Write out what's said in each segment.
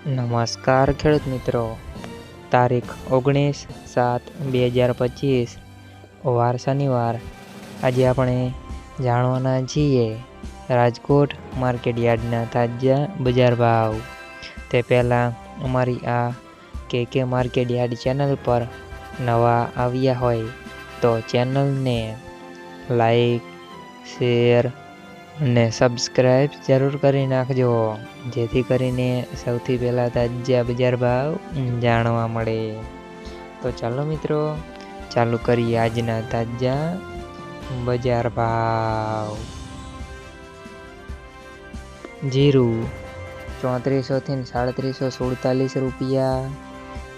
નમસ્કાર ખેડૂત મિત્રો. તારીખ ઓગણીસ સાત બે હજાર પચીસ. વાર શનિવાર. આજે આપણે જાણવાના છીએ રાજકોટ માર્કેટ યાર્ડના તાજા બજાર ભાવ. તે પહેલાં અમારી આ કે કે માર્કેટ યાર્ડ ચેનલ પર નવા આવ્યા હોય તો ચેનલને લાઈક, શેર અને સબસ્ક્રાઈબ જરૂર કરી નાખજો, જેથી કરીને સૌથી પહેલાં તાજા બજાર ભાવ જાણવા મળે. તો ચાલો મિત્રો, ચાલુ કરીએ આજના તાજા બજાર ભાવ. જીરું ચોત્રીસોથી સાડત્રીસો સુડતાલીસ રૂપિયા.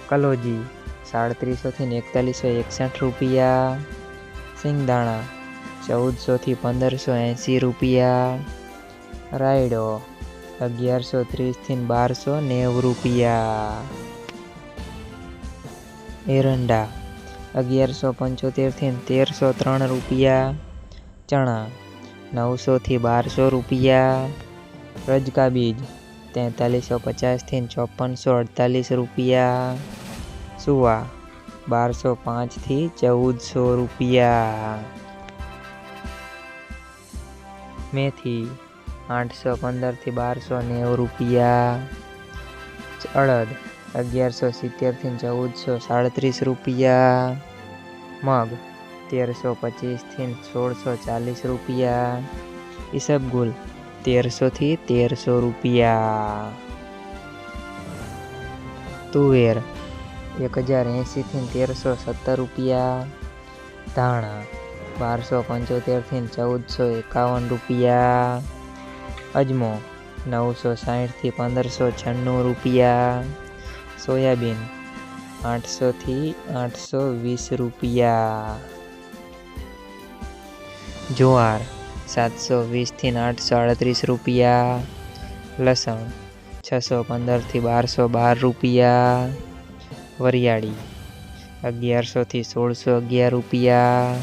કલોજી સાડત્રીસોથી એકતાલીસો એકસઠ રૂપિયા. સિંગદાણા ચૌદસોથી પંદરસો એંસી રૂપિયા. રાયડો અગિયારસો ત્રીસથી બારસો નેવું રૂપિયા. એરંડા અગિયારસો પંચોતેરથી તેરસો ત્રણ રૂપિયા. ચણા નવસોથી બારસો રૂપિયા. રજકા બીજ તેતાલીસો પચાસથી ચોપનસો અડતાલીસ રૂપિયા. સુવા બારસો પાંચથી ચૌદસો રૂપિયા. મેથી આઠસો પંદરથી બારસો નેવું રૂપિયા. અડદ અગિયારસો સિત્તેરથી ચૌદસો સાડત્રીસ રૂપિયા. મગ તેરસો પચીસથી સોળસો ચાલીસ રૂપિયા. ઈસબગુલ તેરસોથી તેરસો રૂપિયા. તુવેર એક હજાર એંશીથી તેરસો સત્તર રૂપિયા. ધાણા બારસો પંચોતેરથી ચૌદસો એકાવન રૂપિયા. અજમો નવસો સાહીઠથી પંદરસો છન્નું રૂપિયા. સોયાબીન આઠસોથી આઠસો વીસ રૂપિયા. જુવાર સાતસો વીસથી આઠસો આડત્રીસ રૂપિયા. લસણ છસો પંદરથી બારસો બાર રૂપિયા. વરિયાળી અગિયારસોથી સોળસો અગિયાર રૂપિયા.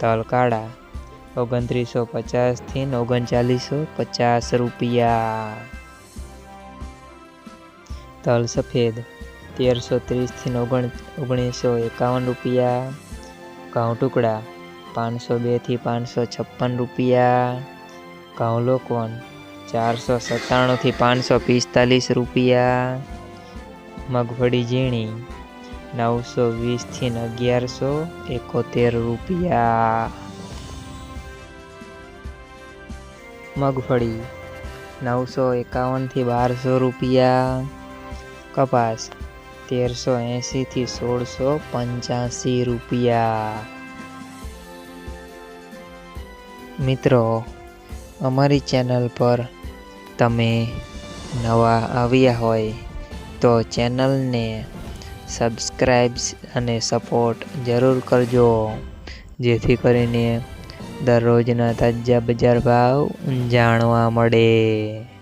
તલ કાળા ઓગણત્રીસો પચાસથી ઓગણચાલીસો પચાસ રૂપિયા. તલ સફેદ, તેરસો ત્રીસથી ઓગણ, ઓગણીસો એકાવન રૂપિયા. ઘઉં ટુકડા, પાંચસો બેથી પાંચસો છપ્પન રૂપિયા. ઘઉં લોકવન, ચારસો સત્તાણુંથી પાંચસો પિસ્તાલીસ રૂપિયા. મગફળી ઝીણી નવસો વીસથી અગિયારસો એકોતેર રૂપિયા. મગફળી નવસો એકાવનથી બારસો રૂપિયા. કપાસ તેરસો એંશીથી સોળસો પંચ્યાસી રૂપિયા. મિત્રો, અમારી ચેનલ પર તમે નવા આવ્યા હોય તો ચેનલને સબસ્ક્રાઈબ્સ અને સપોર્ટ જરૂર કરજો. જેથી કરીને દરરોજના તાજા બજાર ભાવ જાણવા મળે.